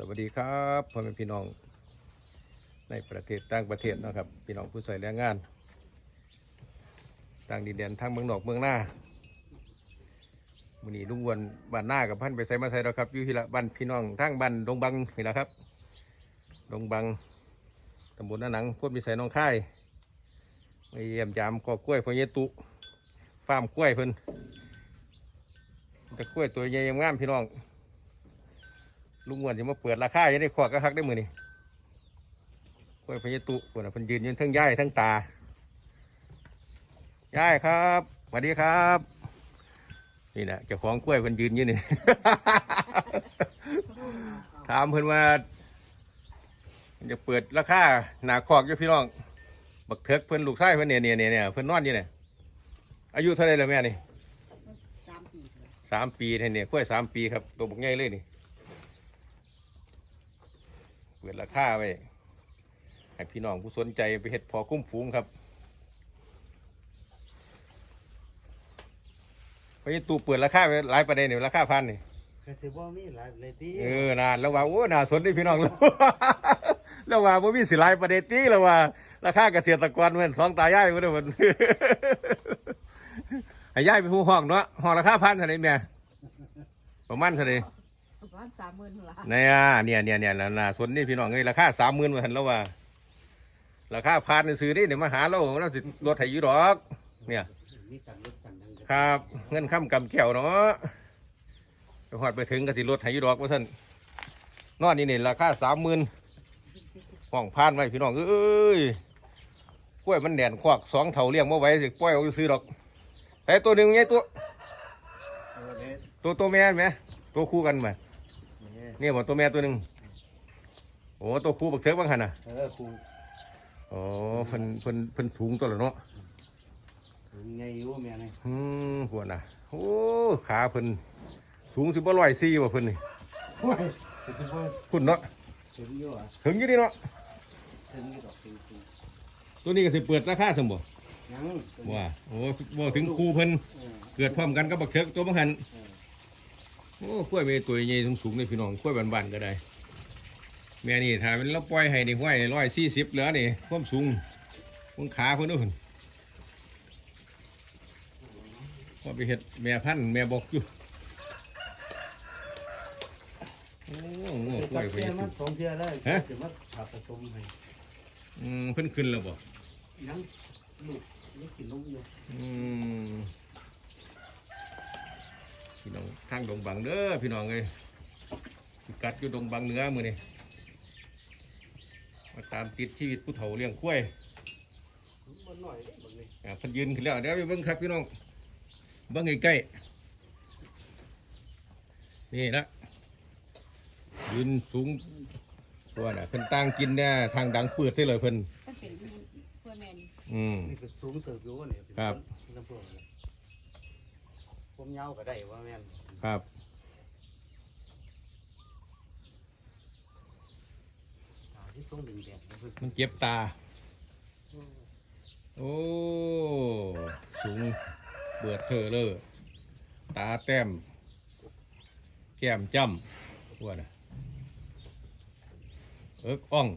สวัสดีครับพ่อแม่พี่น้องในประเทศต่างประเทศนะครับ พี่น้องผู้ใส่แรงงาน ต่างดินแดนทางเมืองนอกเมืองหน้ามือนี้ลุงวนบ้านหน้ากับพันไปใส่มาใส่แล้วครับอยู่ที่ละบ้านพี่น้องทางบ้านดงบังนี่แหละครับดงบังตำบลนาหนังโคตรมีใส่น้องค่ายไปเยี่ยมยามกอกล้วยพ่อเยตุฟาร์มกล้วยเพิ่นแต่กล้วยตัวใหญ่ยังงามพี่น้อง ลุงอ้วนจะมาเปิดราคาจะได้ขวากกระคักได้มือนี่กล้วยพญตุคนน่ะพิ่นยืนยืนทั้งย่ายทั้งตาย่ายครับสวัสดีครับ นี่นะเจ้าของกล้วยพิ่นยืนยู่นี่ ถามเพิ่นว่าจะเปิดราคาหนาคอกอยู่พี่น้อง บักเถิกเพิ่นลูกชายเพิ่นเนี่ยเนี่ยเนี่ยเนี่ยเพิ่นนอนอยู่เนี่ยอายุเท่าไรแล้วแม่นี่สามปีสามปีเท่านี่กล้วยสามปีครับตัวบักใหญ่เลยนี่ ปิดราคาไว้ให้พี่น้องผู้สนใจไปเห็ดพอคุ้มฟูงครับไปตู้เปิดราคาไว้หลายประเด็นนี่ราคาพันนี่ก็สิบ่มีหลายเลยติเออนานแล้วว่าโอ้น่าสนที่พี่น้องแล้วแล้วว่าบ่มีสิหลายประเด็นตีแล้วว่า ราคาเกษตรกรเหมือนสองตายายมันเด้อมันให้ยายไปผู้ห้องเนาะห้องราคาพันเท่าไหร่แม่ประมาณเท่าไหร่ ประมาณสามหมื่นละเนี่ยเนี่ยเนี่ยเนี่ยน่ะน่าสนนี่พี่น้องเอ้ยราคาสามหมื่นมาทันแล้วว่าราคาพันนี่ซื้อนี่เดี๋ยวมาหาเราเราสิลดให้อยูดอกเนี่ยมีการลดกันดังกันครับ เงินค้ำกำแก้วเนาะไปหอดไปถึงก็สิลดให้อยูดอกว่าท่านนอนนี่นี่ราคาสามหมื่นห้องพานไว้พี่น้องเอ้ยกล้วยมันแดนควักสองเท่าเลี้ยงมาไว้สิปล่อยเอาซื้อดอกแต่ตัวหนึ่งไงตัวเออเด้ตัวตัวแม่ไหมตัวคู่กันไหม นี่นี่บอกตัวแม่ตัวหนึ่งโอ้ตัวคู่บักเทือกบ้างหันน่ะ เออครูอ๋อเพิ่นเพิ่นเพิ่นสูงตัวละเนาะถึงไงอยู่แม่นี่อืมหัวน่ะ โอ้ขาเพิ่นสูงสิบ่ร้อยสี่ว่ะเพิ่นนี่โอ้ยสิบ่คุณเนาะถึงอยู่อะถึงอยู่นี่เนาะถึงอยู่ดอกถึงถึงตัวนี้ก็สิเปิดราคาซั่นบ่ยังตัวนี้ว่าโอ้บ่ถึงครูเพิ่นเออเกิดพร้อมกันกับบักเทือกตัวบังหันเออ โอ้กล้วยเมตัวใหญ่สูงๆนี่พี่น้องกล้วยบานๆก็ได้ แม่นี่ถ้าเป็นเราปล่อยให้นี่ห้วยร้อยสี่สิบเหลือนี่ความสูงบนขาเพิ่นเด้อเพิ่นพอไปเฮ็ดแม่พันธุ์แม่บอกอยู่โอ้โหกล้วยเพิ่เพิ่นนมาสองเทื่อแล้วฮะสิมาผ่าผสมให้อืมเพิ่นขึ้นแล้วบ่ยังลูกนี่กินนมอยู่อืม พี่น้องทางดงบังเด้อพี่น้องเอ้ยพิกัดอยู่ดงบังเหนือมื้อนี้มาตามติดชีวิตผู้เฒ่าเลี้ยงกล้วยบ่น้อยเด้บักนี้อ่าเพันยืนขึ้นแล้วเดี๋ยวไปเบิ้งครับพี่น้องเบิ้งใกล้ๆนี่ละยืนสูงตัวน่ะเพิ่นตั้งกินเนี่ยทางดังเปิดได้เลยเพิ่นก็เป็นเพื่อนแมน อืม นี่ก็สูงเติบอยู่นี่เป็นครับลำพวกนี่ ผมยาวก็ได้ว่าแม่นครับ ตาที่ต้องดึงแดดเพิ่นมันเจ็บตา โอ้ สูง เบิดเธอเลย ตาแต้ม แก้มจ้ำตัวน่ะเอิกอ่อง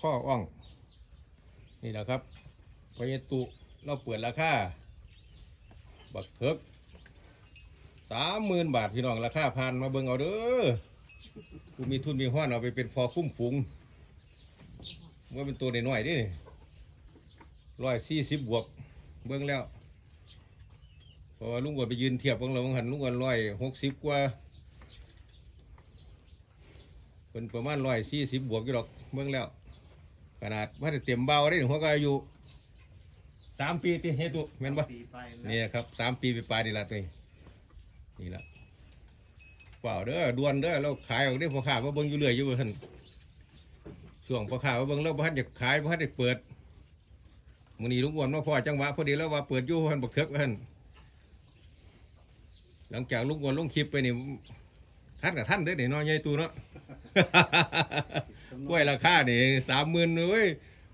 ข้ออ่อง นี่แหละครับพยตุเราเปิดราคา บักเถิกสามหมื่นบาทพี่น้องราคาพันมาเบิ่งเอาเด้อกูมีทุนมีห้อนเอาไปเป็นพอคุ้มฝูงว่าเป็นตัวน้อยๆดิร้อยสี่สิบบวก เบิ่งแล้วเพราะว่าลุงกวนไปยืนเทียบเบิ่งแล้วบางหันลุงกวนร้อยหกสิบกว่าเป็นประมาณร้อยสี่สิบบวกอยู่หรอกเบิ่งแล้ว ขนาดว่าจะเต็มเบาได้หัวก็อายุ สามปีที่เฮตุแม่นบ่ปีไปแล้วนี่ครับสามปีไปปลายนี่ละตัวนี้นี่ละเปล่าเด้อดวนเด้อเราขายออกได้พอขาว่าเบิ่งอยู่เรื่อยอยู่ว่าท่านช่วงพอขาว่าเบิ่งแล้วบ่ทันจะขายบ่ทันจะเปิดมื้อนี้ลุงอ้วนมาพอจังหวะพอดีแล้วว่าเปิดอยู่ว่าท่านบักเถิกว่าท่านหลังจากลุงอ้วนลงคลิปไปนี่ท่านกับท่านเด้อนี่น้อยใหญ่ตูเนาะ กล้วยราคานี่สามหมื่นเลยเว้ย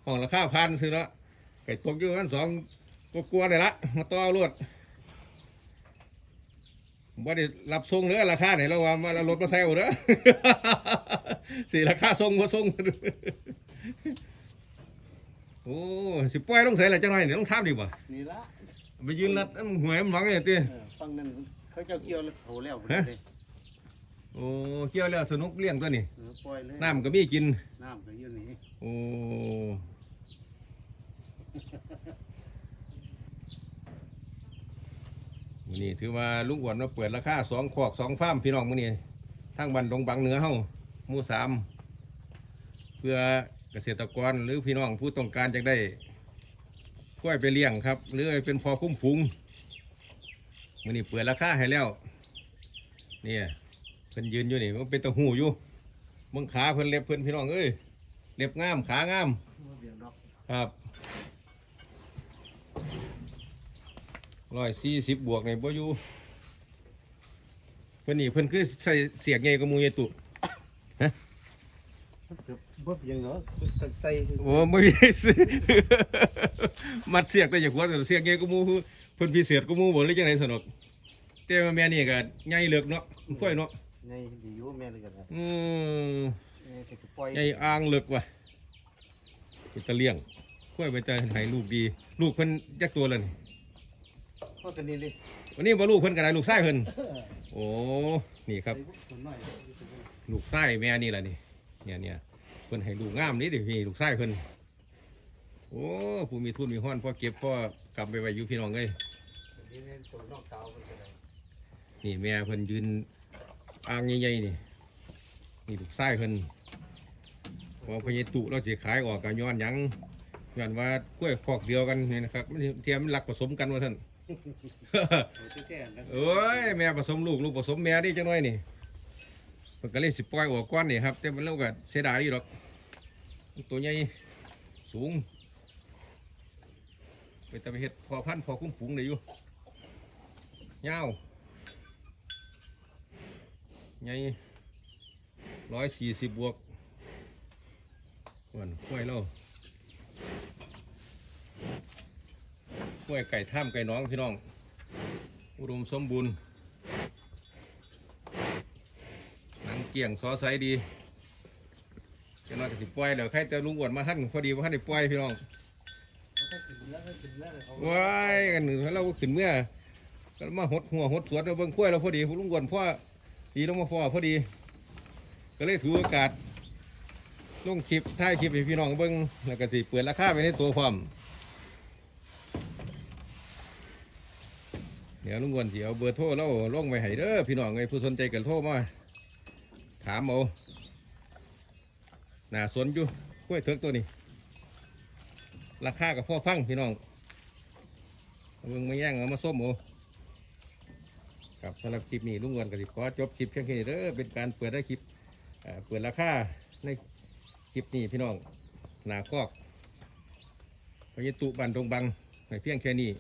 ห้องราคาพันซื้อเนาะ ไก่ตกอยู่กันสองกลัวๆเลยละมาต่อเอารวดบ่ได้รับส่งเด้อราคาไหนเราว่ามาเอารถมาใส่เอาเด้อสิราคาส่งบ่ส่งโอ้สิปล่อยลงใส่ละจังหน่อยนี่ต้องถามดีบ่นี่ละไปยืนรัดอันหวยมันหวังไงติเออฟังนั่นเขาเจ้าเกี่ยวแล้วเขาแล้วพุ่นเลยโอ้เกี่ยวแล้วสนุกเลี้ยงตัวนี้เออปล่อยเลยน้ำก็มีกินน้ำก็อยู่นี่โอ้ มื้อนี่ถือว่าลุงอ้วนมาเปิดราคาสองขอกสองฟาร์มพี่น้องมื้อนี้ทั้งบันดงบังเหนือเฮาหมู่สามเพื่อเกษตรกรหรือพี่น้องผู้ต้องการจะได้กล้วยไปเลี้ยงครับ หรือเป็นพอคุ้มฝูงมื้อนี้เปิดราคาให้แล้วเนี่ยเพิ่นยืนอยู่นี่มันเป็นตะหูอยู่มึงขาเพิ่นเล็บเพิ่นพี่น้องเอ้ยเล็บงามขางามครับ ร้อยสี่สิบบวกในบ่อยู่เพิ่นนี่เพิ่นคือใส่เสียกไงกับหมูยายตุบ่เบียงเนาะตั้งใจโอ้ไม่มีมัดเสียกแต่อย่าควรเสียกไงกับหมูคือเพิ่นพิเศษกับหมูบ่หรือจังไดสนุกแต่ว่าแม่นี่ก็ใหญ่เลิกเนาะค่อยเนาะไงดีอยู่แม่เลยกันนะอืมเออแต่ก็ปล่อยใหญ่อ่างเลิกว่ะเป็นตะเลี้ยงค่อยไปจะให้ลูกดี ลูกเพิ่นจักตัวแล้วนี่ พอกันนี่เลยวันนี้บ่ลูกเพิ่นก็ได้ลูกไส้เพิ่นโอ้นี่ครับไอ้พวกคนน้อยลูกไส้แม่นี่แหละนี่เนี่ยเนี่ยเพิ่นให้ลูกงามนี่ดิพี่ลูกไส้เพิ่นโอ้ผู้มีทุนมีห้อนพ่อเก็บพ่อกลับไปไว้อยู่พี่น้องเอ้ยนี่เนี่ยตัวนอกเตามันก็ได้นี่แม่เพิ่นยืนอ่างใหญ่ๆนี่นี่ลูกไส้เพิ่นพอพญตุเราสิขายออกก็ย้อนหยังย้อนว่ากล้วยคอกเดียวกันนี่นะครับมันเทียมมันหลักผสมกันว่าท่าน เอ้ยแม่ผสมลูกลูกผสมแม่ดิจังน้อยนี่มันก็เลยสิปล่อยออกก้อนนี่ครับแต่มันเล่าก็เสียดายอยู่หรอกตัวใหญ่สูงไปแต่ไปเฮ็ดพอพันพอคุ้มฝูงได้อยู่ยาวใหญ่ร้อยสี่สิบบวกส่วนกล้วยเรา กล้วยไก่ท่ามไก่น้องพี่น้อง อุดมสมบูรณ์หนังเกี่ยงซอใสดีจะนอยก็สิปล่อยเดี๋ยวใครจะลุงอวนมาท่านพอดีว่าท่านได้ปล่อยพี่น้องถ้ากินแล้วถ้ากินแล้วเขาว้ายกันหนึ่งเราขึ้นเมื่อก็มาหดหัวหดสวนเราเบิ่งกล้วยเราพอดีลุงอวนพ่อดีลงมาพ่อพอดี ก็เลยถือโอกาสลงคลิปถ่ายคลิปให้พี่น้องเบิ่งแล้วก็สิเปิดราคาไปในตัวพร้อม เดี๋ยวลุงวนเสิเอาเบอร์โทรเราลงไว้ให้เด้อพี่น้องไอ้ผู้สนใจกันโทรมาถามเอาหน้าสวนอยู่กล้วยเถิกตัวนี้ ราคากับพ่อพังพี่น้องเอาเบิ่งมาแย่งเอามาส้มโอครับสำหรับคลิปนี้ลุงวนก็สิขอจบคลิปเพียงแค่นี้เด้อเป็นการเปิดได้คลิปเปิดราคาในคลิปนี้พี่น้องหนาคอกพยตุบันดงบังในเพียงแค่นี้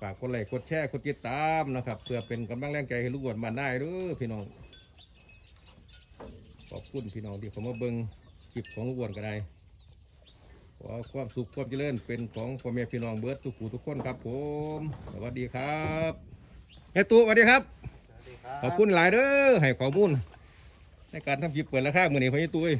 ฝากกดไลค์กดแชร์กดติดตามนะครับ เพื่อเป็นกำลังแรงใจให้ลุงอ้วนบ้านได้เด้อพี่น้อง ขอบคุณพี่น้องที่เขามาเบิ่งคลิปของลุงอ้วนก็ได้ขอความสุขความเจริญเป็นของพ่อแม่พี่น้องเบิร์ดทุกผู้ทุกคนครับผม สวัสดีครับแม่ตู่สวัสดีครับสวัสดีครับ ขอบคุณหลายเด้อให้ข้อมูลในการทำคลิปเปิดราคาเมื่อนี้พ่อแม่ตู่เอ้ย